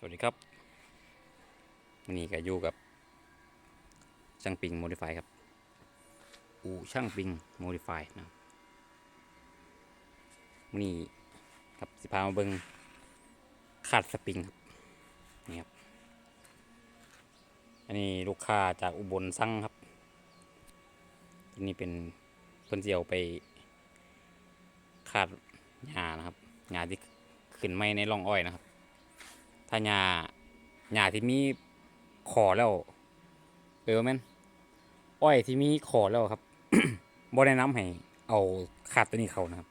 สวัสดีครับวันนี้ก็อยู่กับ ช่างปิงโมดิฟายครับ อูช่างปิงโมดิฟายนะครับวันนี้ครับสิพามาเบิงคาดสปริงครับนี่ครับ อันนี้ลูกค้าจากอุบลสั่งครับอันนี้เป็นเพิ่นเจียวไปคาดหญ้านะครับหญ้าที่ขึ้นไม่ในร่องอ้อยนะครับ ถ้าหญ้าหญ้าที่มีขอแล้วเออแม่นอ้อยที่มีขอแล้วครับบ่แนะนำให้เอาขาดตัวนี้เขานะครับ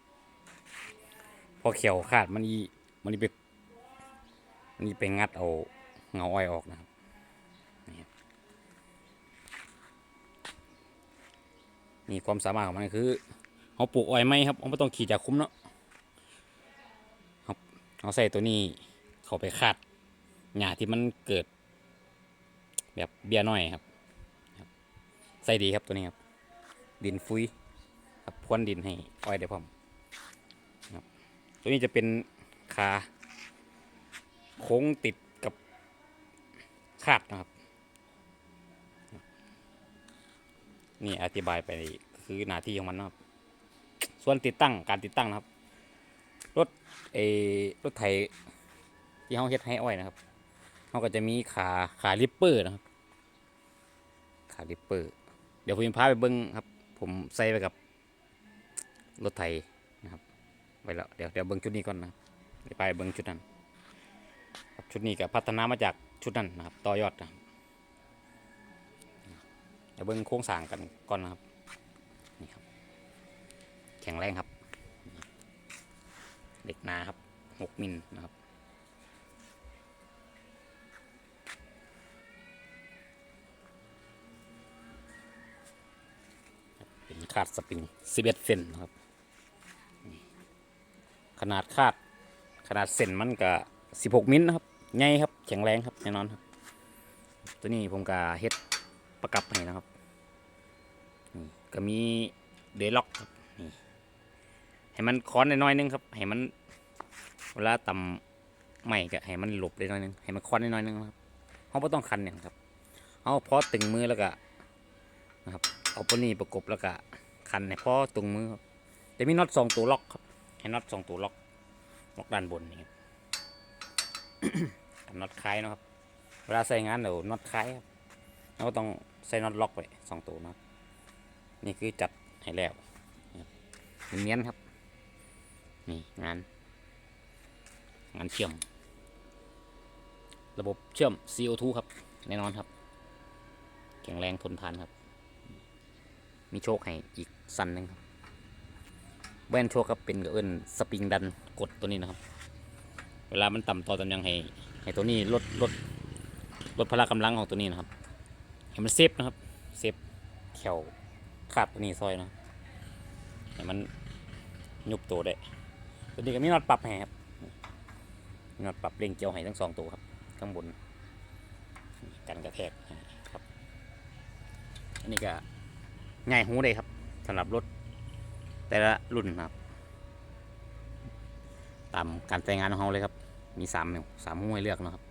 พอเขียวขาดมันอีมันอีไปมันอีไปงัดเอาเงาอ้อยออกนะครับนี่ครับมีความสามารถของมันคือเอาปลูกอ้อยไหมครับเราไม่ต้องขี่จากคุ้มเนาะครับเอาใส่ตัวนี้เขาไปคาด หญ้าที่มันเกิด แบบเบี้ยน้อยครับใส่ดีครับตัวนี้ครับ ดินฟุ้ยครับพรวนดินให้อ้อยได้พร้อมครับตัวนี้จะเป็นขาโค้งติดกับคาดนะครับ นี่อธิบายไปคือหน้าที่ของมันนะครับ ส่วนติดตั้งการติดตั้งนะครับ รถเออรถไถที่เขาเฮ็ดให้อ้อยนะครับ เขาก็จะมีขาขาลิปเปอร์นะครับ ขาลิปเปอร์ เดี๋ยวผมพาไปเบิ้งครับ ผมใส่ไปกับรถไถนะครับไปแล้วเดี๋ยวเดี๋ยวเบิ้งชุดนี้ก่อนนะเดี๋ยวไปเบิ้งชุดนั้นชุดนี้ก็พัฒนามาจากชุดนั้นนะครับต่อยอดนะครับเดี๋ยวเบิ้งโครงสร้างกันก่อนนะครับนี่ครับ แข็งแรงครับ เด็กหนาครับหกมิลนะครับ เป็นคาดสปริง11เซนนะครับ ขนาดคาดขนาดเซนมันก็16มิลนะครับใหญ่ครับแข็งแรงครับแน่นอนครับ ตัวนี้ผมก็เฮ็ดประกับให้นะครับก็มีเดล็อกครับนี่ให้มันค้อนน้อยนึงครับให้มันเวลาต่ำไม่ก็ให้มันหลบได้น้อยนึงให้มันค้อนน้อยนึงครับเขาไม่ต้องคันอย่างครับเขาพอตึงมือแล้วก็นะครับเอาปนี่ประกบแล้วก็ คันให้พอตรงมือครับแต่มีน็อตสองตัวล็อกครับให้น็อตสองตัวล็อกล็อกด้านบนนี่ครับน็อตคล้ายนะครับ เวลาใส่งานเดี๋ยวน็อตคล้ายครับเราก็ต้องใส่น็อตล็อกไว้สองตัวนะนี่คือจัดให้แล้วนะครับเนียนครับ นี่งาน งานเชื่อม ระบบเชื่อม CO2 ครับ แน่นอนครับ แข็งแรงทนทานครับ มีโชคให้อีกสันหนึ่งครับแว่นโชคครับเป็นกับเอิ้นสปริงดันกดตัวนี้นะครับ เวลามันต่ำต่อตำยังให้ให้ตัวนี้ลดลดลดพละกำลังของตัวนี้นะครับให้มันเซฟนะครับเซฟแขวคาบตัวนี้ซอยนะให้มันยุบตัวได้ตัวนี้ก็มีน็อตปรับให้ครับมีน็อตปรับเร่งเกี่ยวให้ทั้งสองตัวครับ ข้างบนกันกระแทกครับ อันนี้ก็ ง่ายหูเลยครับสำหรับรถ แต่ละรุ่นครับ ตามการแต่งงานของเขาเลยครับ มีสามนิ้วสามหูให้เลือกนะครับ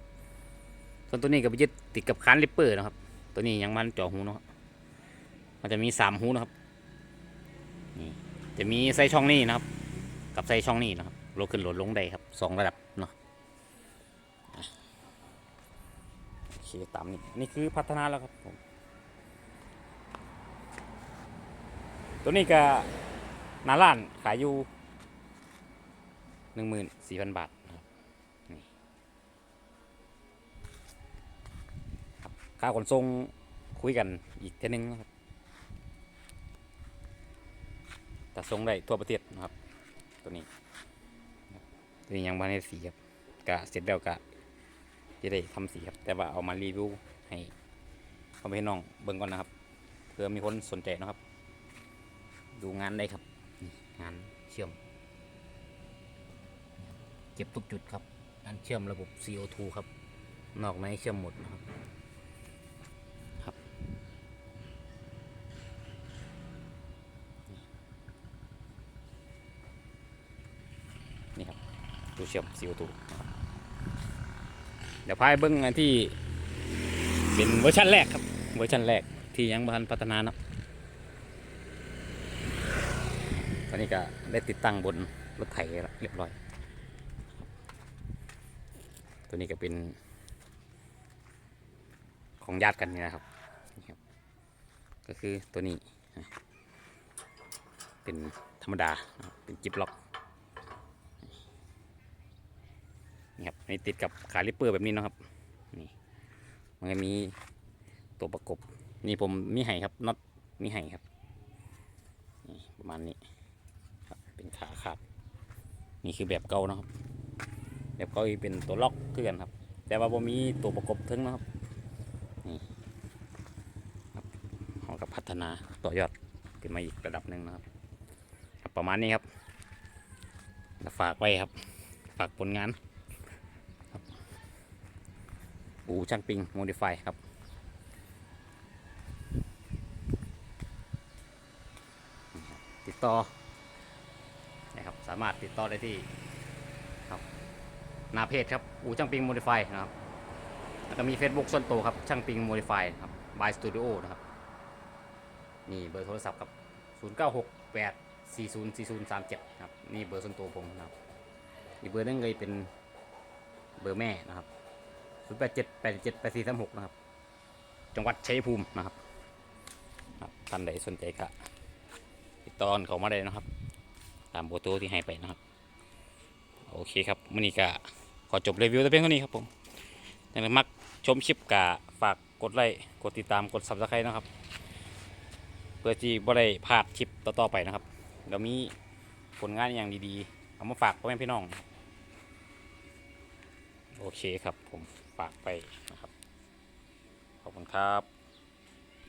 ส่วนตัวนี้ก็ไปยึดติดกับคานลิปเปอร์นะครับ ตัวนี้ยังมันจ่อหูนะครับมันจะมีสามหูนะครับนี่จะมีไส้ช่องนี้นะครับ กับไส้ช่องนี้นะครับลดขึ้นลดลงได้ครับสองระดับเนาะอะโอเคตามนี้นี่คือพัฒนาแล้วครับผม ตัวนี้ก็นาล้านขายอยู่หนึ่งหมื่นสี่พันบาทครับค่าขนส่งคุยกันอีกเท่านึงนะครับแต่ส่งได้ทั่วประเทศนะครับ ตัวนี้ ตัวนี้ยังมาในสีครับกะเสร็จแล้วกะจะได้ทำสีครับ แต่ว่าเอามารีวิวให้พ่อแม่น้องเบิ่งก่อนนะครับเพื่อมีคนสนใจนะครับ ดูงานได้ครับ งานเชื่อม เก็บทุกจุดครับงานเชื่อมระบบ CO2 ครับ นอกในเชื่อมหมดนะครับครับนี่ครับดูเชื่อม CO2 เดี๋ยวพายเบิ้งอันที่เป็นเวอร์ชันแรกครับ เวอร์ชันแรกที่ยังบันพัฒนาเนาะ ตอนนี้ก็ได้ติดตั้งบนรถไถเรียบร้อย ตัวนี้ก็เป็น ของญาติกันนี่นะครับนี่ครับ ก็คือตัวนี้ เป็นธรรมดา เป็นจิบล็อก นี่ครับนี่ติดกับขาลิปเปอร์แบบนี้นะครับ นี่ มันก็มีตัวประกบ นี่ผมมีไห้ครับน็อตมีไห้ครับ ประมาณนี้ เป็นขาขาด นี่คือแบบเก่านะครับ แบบเก่าอีกเป็นตัวล็อกคือกันครับ แต่ว่าผมมีตัวประกบทึงนะครับนี่ครับเรากับพัฒนาต่อยอดขึ้นมาอีกระดับหนึ่งนะครับ ประมาณนี้ครับฝากไว้ครับ ฝากผลงานอูช่างปิงโมดิฟายครับติดต่อ สามารถติดต่อได้ที่ครับนาเพจครับอูช่างปิงโมดิฟายนะครับแล้วก็มี Facebook ส่วนตัวครับช่างปิงโมดิฟายครับบายสตูดิโอนะครับนี่เบอร์โทรศัพท์ครับ 0 9 6 8 4 0 4 0 3 7ครับนี่เบอร์ส่วนตัวผมนะครับอีกเบอร์นึงเลยเป็นเบอร์แม่นะครับศูนย์แปดเจ็ดแปดเจ็ดแปดสี่สามหกนะครับจังหวัดชัยภูมินะครับครับท่านใดสนใจก็ติดต่อเขามาได้นะครับามโบอร์โทรที่ให้ไปนะครับ โอเคครับมื่อนี้ก็ขอจบรีวิวแต่เพียงเท่านี้ครับผมถ้ามักชมคลิปกะฝากกดไลค์กดติดตามกดซับสไครต์นะครับ เพื่อที่บ่ได้พลาดคลิปต่อๆไปนะครับเดี๋ยวมีผลงานอย่างดีๆ เอามาฝากพ่อแม่พี่น้อง โอเคครับผมฝากไปนะครับ ขอบคุณครับ